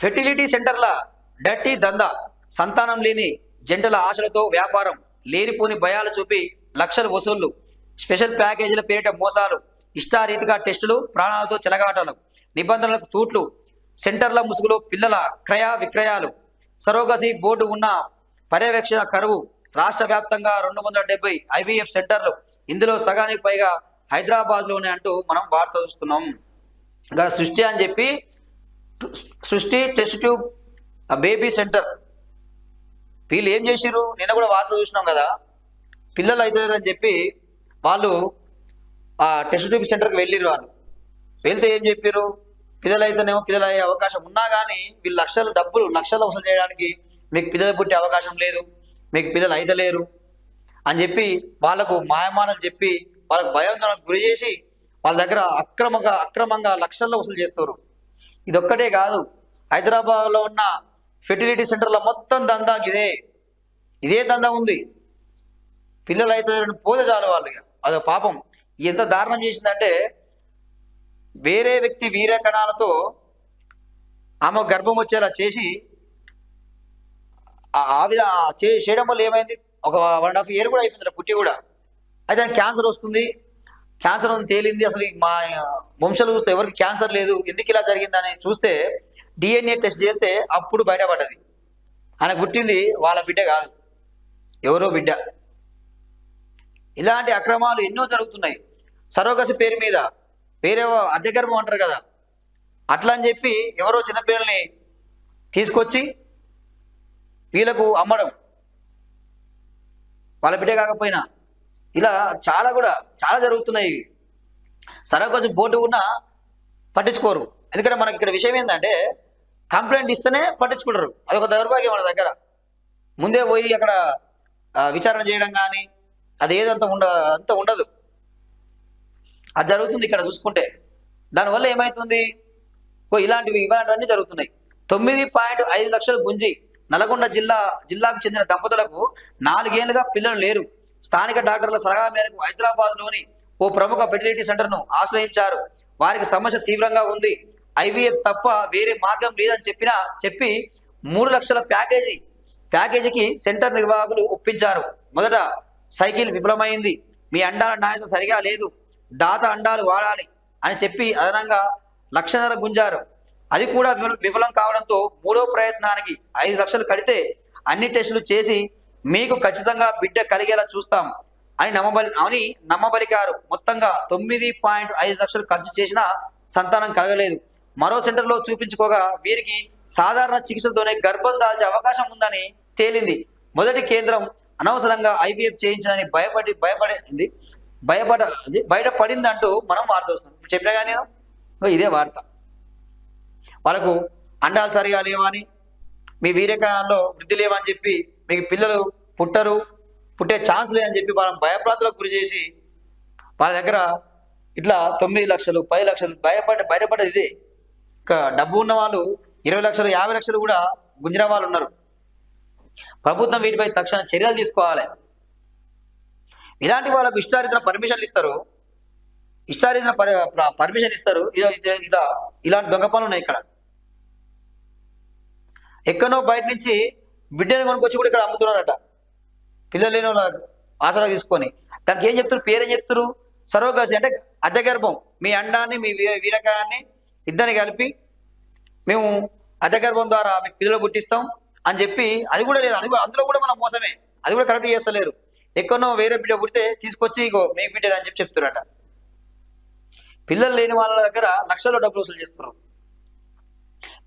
Fertility సెంటర్ల డట్టి దందా సంతానం లేని జంటల ఆశలతో వ్యాపారం లేనిపోని భయాలు చూపి లక్షల వసూళ్ళు. స్పెషల్ ప్యాకేజీల పేరిట మోసాలు ఇష్టారీతిగా టెస్టులు ప్రాణాలతో చెలగాటలు నిబంధనలకు తూట్లు సెంటర్ల ముసుగులో పిల్లల క్రయ విక్రయాలు. సరోగసి బోర్డు ఉన్న పర్యవేక్షణ కరువు రాష్ట్ర వ్యాప్తంగా రెండు వందల డెబ్బై ఐవీఎఫ్ సెంటర్లు ఇందులో సగానికి పైగా హైదరాబాద్లోనే అంటూ మనం వార్త చూస్తున్నాం. గత సృష్టి అని చెప్పి సృష్టి టెస్ట్ ట్యూబ్ బేబీ సెంటర్. వీళ్ళు ఏం చేసిరు నిన్న కూడా వార్త చూసినాం కదా. పిల్లలు అవుతారని చెప్పి వాళ్ళు ఆ టెస్ట్ ట్యూబ్ సెంటర్కి వెళ్ళిర్రు వాళ్ళు. వెళ్తే ఏం చెప్పారు పిల్లలు అయితేనేమో పిల్లలు అయ్యే అవకాశం ఉన్నా కానీ వీళ్ళు లక్షల డబ్బులు లక్షలు వసూలు చేయడానికి మీకు పిల్లలు పుట్టే అవకాశం లేదు మీకు పిల్లలు అయితలేరు అని చెప్పి వాళ్ళకు మాయమానలు చెప్పి వాళ్ళకు భయాందోళనకు గురి చేసి వాళ్ళ దగ్గర అక్రమంగా అక్రమంగా లక్షల్లో వసూలు చేస్తారు ఇదొక్కటే కాదు. హైదరాబాద్లో ఉన్న ఫెర్టిలిటీ సెంటర్లో మొత్తం దందా ఇదే. ఇదే దందా ఉంది. పిల్లలు అయితే పోతే చాలు వాళ్ళు అదో పాపం. ఎంత దారుణం చేసిందంటే వేరే వ్యక్తి వీరే కణాలతో ఆమె గర్భం వచ్చేలా చేసి ఆ- చేయడం వల్ల ఏమైంది? ఒక వన్ అండ్ హాఫ్ ఇయర్ కూడా అయిపోయింది పుట్టి కూడా. అయితే క్యాన్సర్ వస్తుంది. క్యాన్సర్ ఉంది తేలింది అసలు మా వంశాలు చూస్తే ఎవరికి క్యాన్సర్ లేదు. ఎందుకు ఇలా జరిగిందని చూస్తే డిఎన్ఏ టెస్ట్ చేస్తే అప్పుడు బయటపడ్డది. ఆయన పుట్టింది వాళ్ళ బిడ్డ కాదు. ఎవరో బిడ్డ. ఇలాంటి అక్రమాలు ఎన్నో జరుగుతున్నాయి. సరోగసి పేరు మీద వేరే అద్దె గర్భం అంటారు కదా. అట్లా అని చెప్పి ఎవరో చిన్నపిల్లల్ని తీసుకొచ్చి వీళ్ళకు అమ్మడం. వాళ్ళ బిడ్డ కాకపోయినా ఇలా చాలా కూడా చాలా జరుగుతున్నాయి. సరోగసి బోర్డు ఉన్నా పట్టించుకోరు. ఎందుకంటే మనకి ఇక్కడ విషయం ఏంటంటే కంప్లైంట్ ఇస్తేనే పట్టించుకుంటారు. అదొక దౌర్భాగ్యం మన దగ్గర. ముందే పోయి అక్కడ విచారణ చేయడం కానీ అది ఏదంత ఉండ అంత ఉండదు. అది జరుగుతుంది ఇక్కడ చూసుకుంటే. దానివల్ల ఏమవుతుంది ఓ ఇలాంటివి ఇలాంటివన్నీ జరుగుతున్నాయి. తొమ్మిది పాయింట్ ఐదు లక్షలు గుంజి నల్గొండ జిల్లా జిల్లాకు చెందిన దంపతులకు నాలుగేళ్ళుగా పిల్లలు లేరు. స్థానిక డాక్టర్ల సలహా మేరకు హైదరాబాద్లోని ఓ ప్రముఖ ఫెర్టిలిటీ సెంటర్ను ఆశ్రయించారు. వారికి సమస్య తీవ్రంగా ఉంది. ఐవీఎఫ్ తప్ప వేరే మార్గం లేదని చెప్పినా చెప్పి మూడు లక్షల ప్యాకేజీ ప్యాకేజీకి సెంటర్ నిర్వాహకులు ఒప్పించారు. మొదట సైకిల్ విఫలమైంది. మీ అండాల నాణ్యత సరిగా లేదు. దాత అండాలు వాడాలి అని చెప్పి అదనంగా లక్షన్నర గుంజారు. అది కూడా విఫలం కావడంతో మూడో ప్రయత్నానికి ఐదు లక్షలు కడితే అన్ని టెస్టులు చేసి మీకు ఖచ్చితంగా బిడ్డ కలిగేలా చూస్తాం అని నమ్మబలి అని నమ్మబలికారు మొత్తంగా తొమ్మిది పాయింట్ ఐదు లక్షలు ఖర్చు చేసినా సంతానం కలగలేదు. మరో సెంటర్లో చూపించుకోగా వీరికి సాధారణ చికిత్సతోనే గర్భం దాల్చే అవకాశం ఉందని తేలింది. మొదటి కేంద్రం అనవసరంగా ఐవీఎఫ్ చేయించడానికి భయపడి భయపడింది భయపడ అది అంటూ మనం వార్త వస్తున్నాం ఇప్పుడు చెప్పినా కానీ నేను? ఇదే వార్త. వాళ్ళకు అండాలు సరిగా లేవని మీ వీరకాలంలో వృద్ధి లేవని చెప్పి మీకు పిల్లలు పుట్టరు పుట్టే ఛాన్స్ లేదని చెప్పి వాళ్ళని భయప్రాంతులకు గురి చేసి వాళ్ళ దగ్గర ఇట్లా తొమ్మిది లక్షలు పది లక్షలు భయపడ బయటపడేది ఇదే. ఇంకా డబ్బు ఉన్న వాళ్ళు ఇరవై లక్షలు యాభై లక్షలు కూడా గుంజిన వాళ్ళు ఉన్నారు. ప్రభుత్వం వీటిపై తక్షణ చర్యలు తీసుకోవాలి. ఇలాంటి వాళ్ళకు ఇష్టారీతన పర్మిషన్లు ఇస్తారు. ఇష్టారీతన పర్మిషన్ ఇస్తారు. ఇలా ఇలా ఇలాంటి దొంగ పనులు ఉన్నాయి ఇక్కడ. ఎక్కడో బయట నుంచి బిడ్డని కొనుక్కొచ్చి కూడా ఇక్కడ అమ్ముతున్నారట. పిల్లలు లేని వాళ్ళ ఆసరా తీసుకొని. దానికి ఏం చెప్తారు? పేరేం చెప్తారు? సరోగసి అంటే అద్దె గర్భం మీ అండాన్ని మీ వీరకాయాన్ని ఇద్దరిని కలిపి మేము అద్దె గర్భం ద్వారా మీకు పిల్లలు పుట్టిస్తాం అని చెప్పి అది కూడా లేదు. అది కూడా- అందులో కూడా మన మోసమే. అది కూడా కరెక్ట్ చేస్తలేరు. ఎక్కడో వేరే బిడ్డ పుడితే తీసుకొచ్చి ఇగో మీకు బిడ్డ అని చెప్పి చెప్తారట పిల్లలు లేని వాళ్ళ దగ్గర లక్షల్లో డబ్బులు వసూలు చేస్తున్నారు.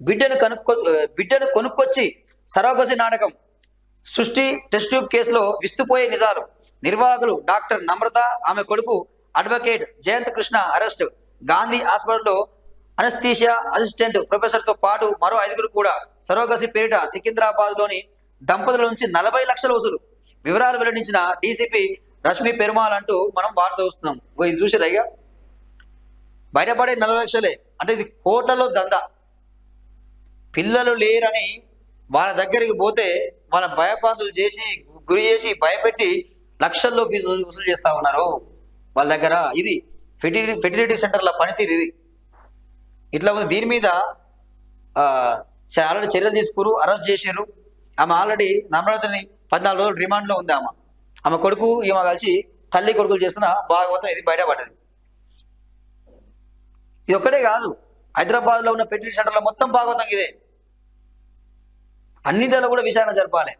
బిడ్డను కనుక్కో బిడ్డను కొనుక్కొచ్చి సరోగసి నాటకం. సృష్టి టెస్ట్ ట్యూబ్ కేసులో విస్తుపోయే నిజాలు. నిర్వాహకులు డాక్టర్ నమ్రత ఆమె కొడుకు అడ్వకేట్ జయంత్ కృష్ణ అరెస్ట్. గాంధీ హాస్పిటల్లో అనస్థీషియా అసిస్టెంట్ ప్రొఫెసర్తో పాటు మరో ఐదుగురు కూడా. సరోగసి పేరిట సికింద్రాబాద్లోని దంపతుల నుంచి నలభై లక్షల వసూలు. వివరాలు వెల్లడించిన డీసీపీ రష్మి పెరుమాల్ అంటూ మనం వార్త వస్తున్నాం ఇది చూసి బయటపడే నలభై లక్షలే. అంటే ఇది కోట్లలో దందా. పిల్లలు లేరని వాళ్ళ దగ్గరికి పోతే వాళ్ళ భయపాంతులు చేసి గురి చేసి భయపెట్టి లక్షల్లో ఫీజు వసూలు చేస్తా ఉన్నారు. వాళ్ళ దగ్గర ఇది ఫెర్టిలిటీ ఫెర్టిలిటీ సెంటర్ల పనితీరు ఇది. ఇట్లా ఉంది. దీని మీద ఆల్రెడీ చర్యలు తీసుకురు అరెస్ట్ చేశారు ఆమె ఆల్రెడీ నమ్రతని పద్నాలుగు రోజులు రిమాండ్లో ఉంది ఆమె. ఆమె కొడుకు ఈమె కలిసి తల్లి కొడుకులు చేస్తున్న భాగవతం ఇది బయటపడ్డది. ఇది ఒక్కటే కాదు. హైదరాబాద్లో ఉన్న ఫెర్టిలిటీ సెంటర్లో మొత్తం భాగవతం ఇదే. అన్నింటిలో కూడా విచారణ జరపాలి.